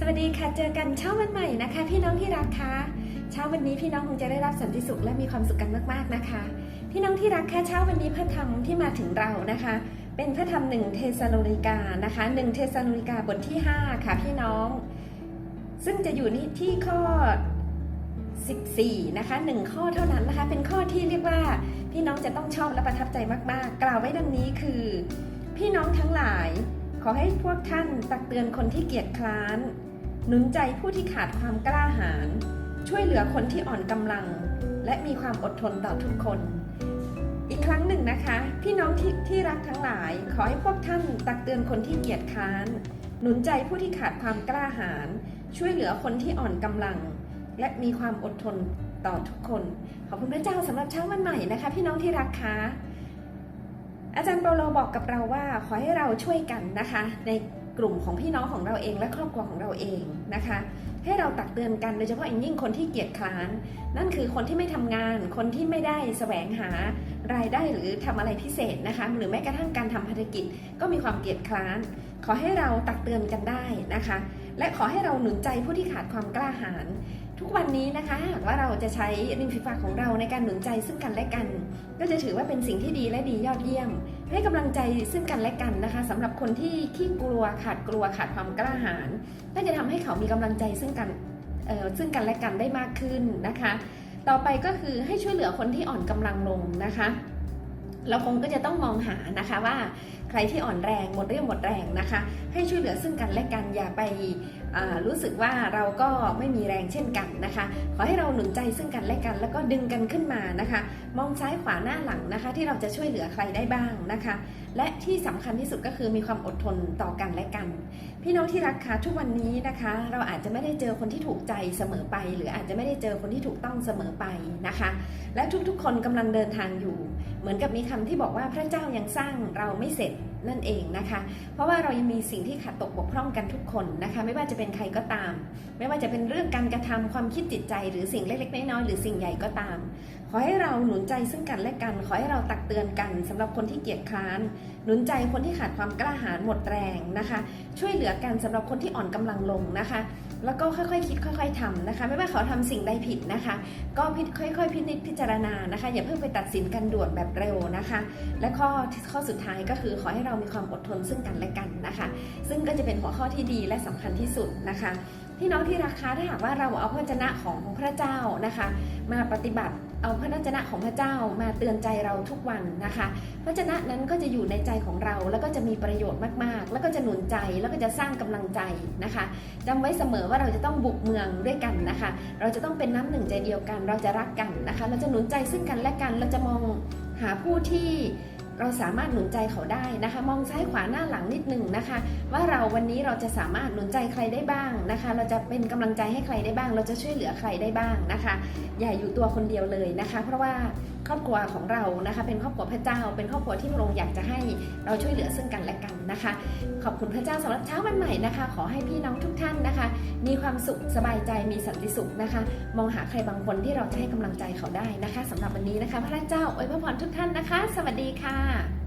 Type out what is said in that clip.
สวัสดีค่ะเจอกันเช้าวันใหม่นะคะ พี่น้องที่รักคะเช้าวันนี้พี่น้องคงจะได้รับสันติสุขและมีความสุขกันมากๆนะคะ พี่น้องที่รักแค่เช้าวันนี้พระธรรมที่มาถึงเรานะคะ เป็นพระธรรมหนึ่งเทสโลนิกานะคะหนึ่งเทสโลนิกาบทที่ 5 ค่ะพี่น้อง ซึ่งจะอยู่นี่ที่ข้อ 14 นะคะหนึ่งข้อเท่านั้นนะคะ เป็นข้อที่เรียกว่าพี่น้องจะต้องชอบและประทับใจมาก ๆ กล่าวไว้ดังนี้คือ พี่น้องทั้งหลาย ขอให้พวกท่านตักเตือนคนที่เกียจคร้าน หนุนใจผู้ที่ขาดความกล้าหาญช่วยเหลือคนที่อ่อนกำลัง และมีความอดทนต่อทุกคน อีกครั้งหนึ่งนะคะ พี่น้องที่ที่รักทั้งหลาย ขอให้พวกท่านตักเตือนคนที่เกียจค้าน หนุนใจผู้ที่ขาดความกล้าหาญช่วยเหลือคนที่อ่อนกำลัง และมีความอดทนต่อทุกคน ขอบคุณพระเจ้าสำหรับเช้าวันใหม่นะคะ พี่น้องที่รักคะอาจารย์เปาโลบอกกับเราว่าขอให้เราช่วยกันนะคะใน กลุ่มของพี่น้องของเราเองและครอบครัวของเราเองนะคะ ให้เราตักเตือนกันโดยเฉพาะอย่างยิ่งคนที่เกียจคร้าน นั่นคือคนที่ไม่ทำงาน คนที่ไม่ได้แสวงหารายได้หรือทำอะไรพิเศษนะคะ หรือแม้กระทั่งการทำภารกิจก็มีความเกียจคร้าน ขอให้เราตักเตือนกันได้นะคะ และขอให้เราหนุนใจผู้ที่ขาดความกล้าหาญทุกวันนี้นะคะหากว่าเราจะใช้ริมฝีปากของเราในการหนุนใจซึ่งกันและกัน ก็จะถือว่าเป็นสิ่งที่ดีและดียอดเยี่ยม ให้กำลังใจซึ่งกันและกันนะคะสำหรับคนที่ขี้กลัวขาดกลัวขาดความกล้าหาญก็จะทำให้เขามีกำลังใจซึ่งกันซึ่งกันและกันได้มากขึ้นนะคะ ต่อไปก็คือให้ช่วยเหลือคนที่อ่อนกำลังลงนะคะ เราคงก็จะต้องมองหานะคะว่าใครที่อ่อนแรงหมดเรี่ยวหมดแรงนะคะ ให้ช่วยเหลือซึ่งกันและกันอย่าไปรู้สึกว่าเราก็ไม่มีแรงเช่นกันนะคะ ขอให้เราหนุนใจซึ่งกันและกัน แล้วก็ดึงกันขึ้นมานะคะ มองซ้ายขวาหน้าหลังนะคะ ที่เราจะช่วยเหลือใครได้บ้างนะคะ และที่สำคัญที่สุดก็คือมีความอดทนต่อกันและกัน พี่น้องที่รักคะทุกวันนี้นะคะ เราอาจจะไม่ได้เจอคนที่ถูกใจเสมอไป หรืออาจจะไม่ได้เจอคนที่ถูกต้องเสมอไปนะคะ และทุกๆ คนกำลังเดินทางอยู่ เหมือนกับมีคำที่บอกว่าพระเจ้ายังสร้างเราไม่เสร็จนั่นเองนะคะ เพราะว่าเรายังมีสิ่งที่ขาดตกบกพร่องกันทุกคนนะคะ ไม่ว่าจะเป็นใครก็ตาม ไม่ว่าจะเป็นเรื่องการกระทำความคิดจิตใจ หรือสิ่งเล็กๆน้อยๆหรือสิ่งใหญ่ก็ตาม ขอให้เราหนุนใจซึ่งกันและกัน ขอให้เราตักเตือนกันสำหรับคนที่เกียจคร้าน หนุนใจคนที่ขาดความกล้าหาญหมดแรงนะคะ ช่วยเหลือกันสำหรับคนที่อ่อนกำลังลงนะคะ แล้วก็ค่อยๆคิดค่อย ๆทำนะคะ ไม่ว่าเขาทำสิ่งใดผิดนะคะ ก็พิจค่อยๆ พินิจพิจารณานะคะ อย่าเพิ่งไปตัดสินกันด่วนแบบเร็วนะคะ และข้อข้อสุดท้ายก็คือขอให้เรามีความอดทนซึ่งกันและกันนะคะ ซึ่งก็จะเป็นหัวข้อที่ดีและสำคัญที่สุดนะคะพี่น้องที่รักคะถ้าหากว่าเราเอาพระวจนะของพระเจ้านะคะ มาปฏิบัติ เอาพระวจนะของพระเจ้ามาเตือนใจเราทุกวันนะคะ พระวจนะนั้นก็จะอยู่ในใจของเราแล้วก็จะมีประโยชน์มากๆ แล้วก็จะหนุนใจแล้วก็จะสร้างกำลังใจนะคะจำไว้เสมอว่าเราจะต้องบุกเมืองด้วยกันนะคะ เราจะต้องเป็นน้ำหนึ่งใจเดียวกัน เราจะรักกันนะคะ เราจะหนุนใจซึ่งกันและกัน เราจะมองหาผู้ที่ เราสามารถหนุนใจเขาได้นะคะ มองซ้ายขวาหน้าหลังนิดหนึ่งนะคะ ว่าเราวันนี้เราจะสามารถหนุนใจใครได้บ้างนะคะ เราจะเป็นกำลังใจให้ใครได้บ้าง เราจะช่วยเหลือใครได้บ้างนะคะ อย่าอยู่ตัวคนเดียวเลยนะคะ เพราะว่า ครอบครัวของเรานะคะ เป็นครอบครัวพระเจ้า เป็นครอบครัวที่พระองค์อยากจะให้เราช่วยเหลือซึ่งกันและกันนะคะ ขอบคุณพระเจ้าสำหรับเช้าวันใหม่นะคะ ขอให้พี่น้องทุกท่านนะคะ มีความสุขสบายใจมีสันติสุขนะคะ มองหาใครบางคนที่เราจะให้กำลังใจเขาได้นะคะสำหรับวันนี้นะคะ พระเจ้าอวยพรทุกท่านนะคะ สวัสดีค่ะ